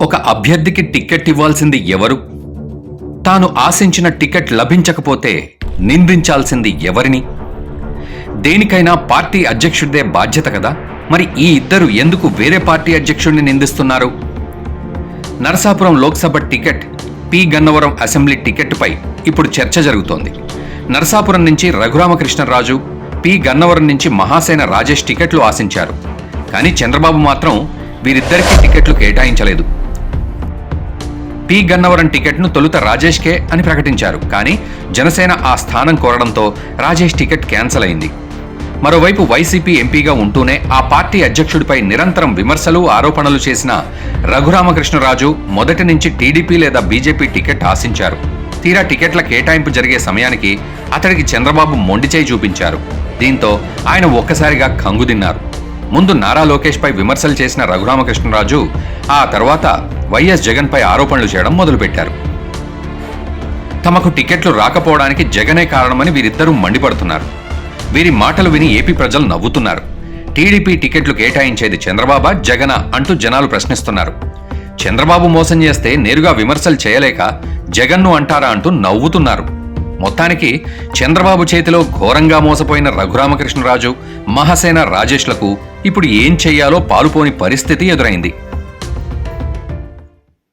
ఒక అభ్యర్థికి టికెట్ ఇవ్వాల్సింది ఎవరు? తాను ఆశించిన టికెట్ లభించకపోతే నిందించాల్సింది ఎవరిని? దేనికైనా పార్టీ అధ్యక్షుడిదే బాధ్యత కదా? మరి ఈ ఇద్దరు ఎందుకు వేరే పార్టీ అధ్యక్షుడిని నిందిస్తున్నారు? Narasapuram Lok Sabha ticket P. Gannavaram assembly టికెట్పై ఇప్పుడు చర్చ జరుగుతోంది. నరసాపురం నుంచి రఘురామకృష్ణరాజు పి. గన్నవరం నుంచి మహాసేన రాజేష్ టికెట్లు ఆశించారు. కానీ చంద్రబాబు మాత్రం వీరిద్దరికీ టికెట్లు కేటాయించలేదు. పి గన్నవరం టికెట్ను తొలుత రాజేష్కే అని ప్రకటించారు. కానీ జనసేన ఆ స్థానం కోరడంతో రాజేష్ టికెట్ క్యాన్సిల్ అయింది. మరోవైపు వైసీపీ ఎంపీగా ఉంటూనే ఆ పార్టీ అధ్యక్షుడిపై నిరంతరం విమర్శలు ఆరోపణలు చేసిన రఘురామకృష్ణరాజు మొదటి నుంచి టీడీపీ లేదా బీజేపీ టికెట్ ఆశించారు. తీరా టికెట్ల కేటాయింపు జరిగే సమయానికి అతడికి చంద్రబాబు మొండిచేయి చూపించారు. దీంతో ఆయన ఒక్కసారిగా కంగుదిన్నారు ముందు నారా లోకేష్పై విమర్శలు చేసిన రఘురామకృష్ణరాజు ఆ తర్వాత వైఎస్ జగన్పై ఆరోపణలు చేయడం మొదలుపెట్టారు. తమకు టికెట్లు రాకపోవడానికి జగనే కారణమని వీరిద్దరూ మండిపడుతున్నారు. వీరి మాటలు విని ఏపీ ప్రజలు నవ్వుతున్నారు. టీడీపీ టికెట్లు కేటాయించేది చంద్రబాబా జగన అంటూ జనాలు ప్రశ్నిస్తున్నారు. చంద్రబాబు మోసం చేస్తే నేరుగా విమర్శలు చేయలేక జగన్ను అంటారా అంటూ నవ్వుతున్నారు. మొత్తానికి చంద్రబాబు చేతిలో ఘోరంగా మోసపోయిన రఘురామకృష్ణరాజు మహాసేన రాజేష్లకు ఇప్పుడు ఏం చెయ్యాలో పాలుపోని పరిస్థితి ఎదురైంది.